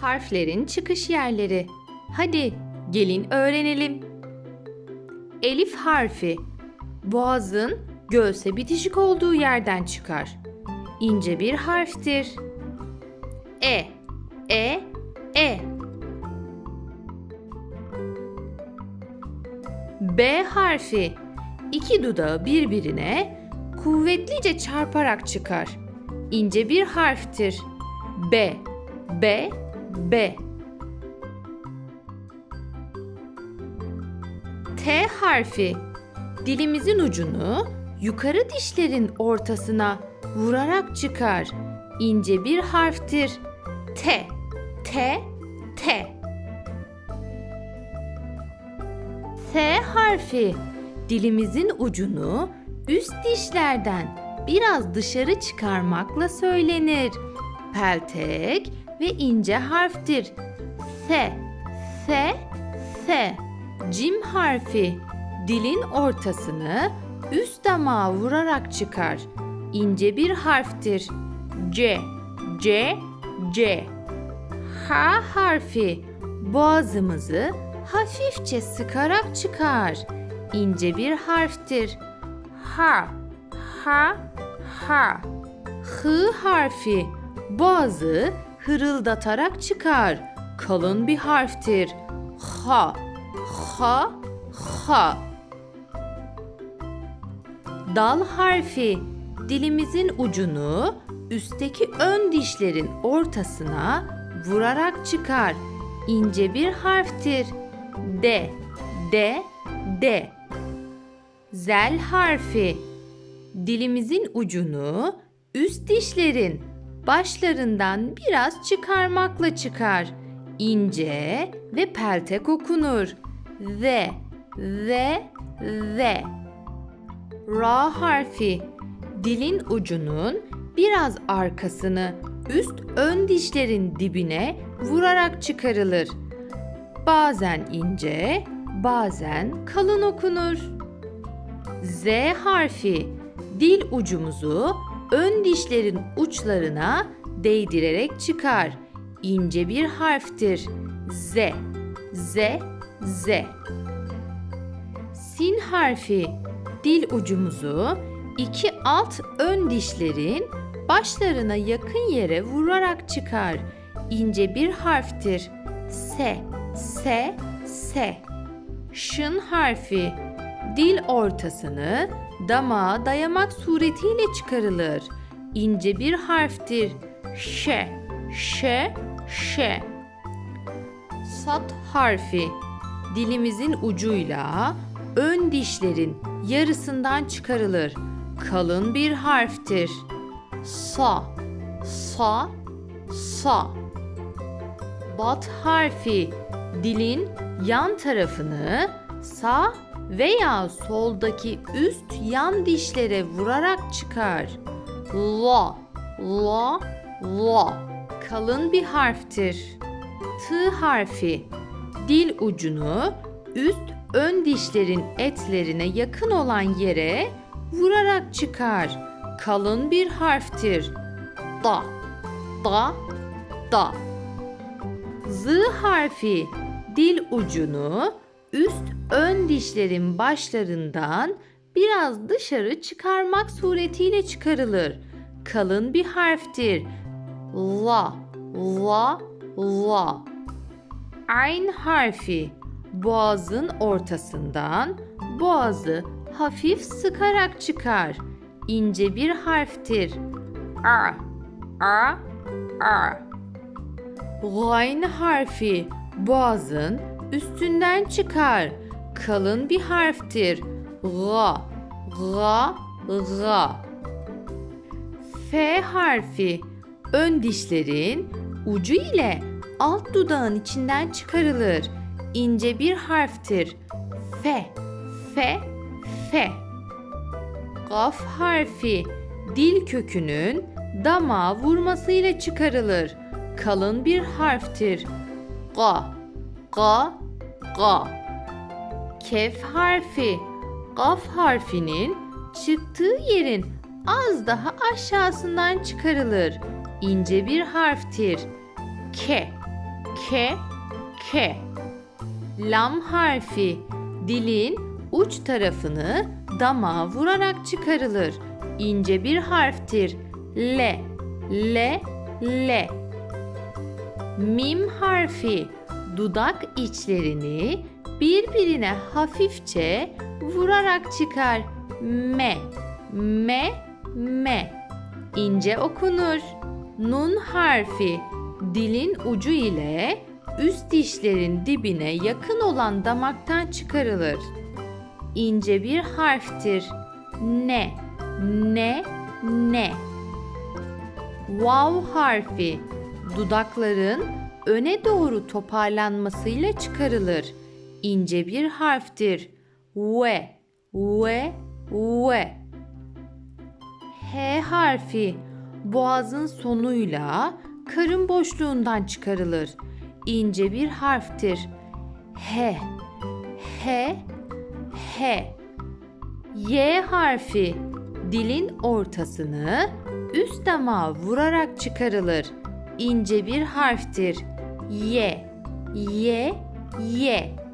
Harflerin çıkış yerleri. Hadi gelin öğrenelim. Elif harfi boğazın göğse bitişik olduğu yerden çıkar. İnce bir harftir. E, e, e. B harfi iki dudağı birbirine kuvvetlice çarparak çıkar. İnce bir harftir. B, B, B. T harfi dilimizin ucunu yukarı dişlerin ortasına vurarak çıkar. İnce bir harftir. T, T, T. S harfi dilimizin ucunu üst dişlerden biraz dışarı çıkarmakla söylenir. Peltek ve ince harftir. S, S, S. Cim harfi dilin ortasını üst damağa vurarak çıkar. İnce bir harftir. C, C, C. H harfi boğazımızı hafifçe sıkarak çıkar. İnce bir harftir. Ha, ha, ha. Hı harfi boğazı hırıldatarak çıkar. Kalın bir harftir. Ha, ha, ha. Dal harfi dilimizin ucunu üstteki ön dişlerin ortasına vurarak çıkar. İnce bir harftir. D, D, D. Zel harfi dilimizin ucunu üst dişlerin başlarından biraz çıkarmakla çıkar. İnce ve peltek okunur. Ve, ve, ve. Ra harfi dilin ucunun biraz arkasını üst ön dişlerin dibine vurarak çıkarılır. Bazen ince, bazen kalın okunur. Z harfi dil ucumuzu ön dişlerin uçlarına değdirerek çıkar. İnce bir harftir. Z, Z, Z. Sin harfi dil ucumuzu iki alt ön dişlerin başlarına yakın yere vurarak çıkar. İnce bir harftir. S, S, S. Şın harfi dil ortasını damağa dayamak suretiyle çıkarılır. İnce bir harftir. Ş, Ş, Ş. Sat harfi dilimizin ucuyla ön dişlerin yarısından çıkarılır. Kalın bir harftir. Sa, sa, sa. Bat harfi dilin yan tarafını sağ veya soldaki üst yan dişlere vurarak çıkar. La, la, la. Kalın bir harftir. T harfi dil ucunu üst ön dişlerin etlerine yakın olan yere vurarak çıkar. Kalın bir harftir. Da, da, da. Z harfi dil ucunu üst ön dişlerin başlarından biraz dışarı çıkarmak suretiyle çıkarılır. Kalın bir harftir. La, la, la. Ayn harfi boğazın ortasından boğazı hafif sıkarak çıkar. İnce bir harftir. A, a, a. Gayn harfi boğazın üstünden çıkar. Kalın bir harftir. Ga, ga, ga. F harfi ön dişlerin ucu ile alt dudağın içinden çıkarılır. İnce bir harftir. F, F, F. Gaf harfi dil kökünün damağa vurmasıyla çıkarılır. Kalın bir harftir. Ga, ga, ga. Kef harfi gaf harfinin çıktığı yerin az daha aşağısından çıkarılır. İnce bir harftir. Ke, Ke, ke. Lam harfi dilin uç tarafını damağa vurarak çıkarılır. İnce bir harftir. Le, le, le. Mim harfi dudak içlerini birbirine hafifçe vurarak çıkar. Me, me, me. İnce okunur. Nun harfi dilin ucu ile üst dişlerin dibine yakın olan damaktan çıkarılır. İnce bir harftir. Ne, ne, ne. Vav harfi dudakların öne doğru toparlanmasıyla çıkarılır. İnce bir harftir. Ve, ve, ve. H harfi boğazın sonuyla karın boşluğundan çıkarılır. İnce bir harftir. H, H, H. Y harfi dilin ortasını üst damağa vurarak çıkarılır. İnce bir harftir. Y, Y, Y.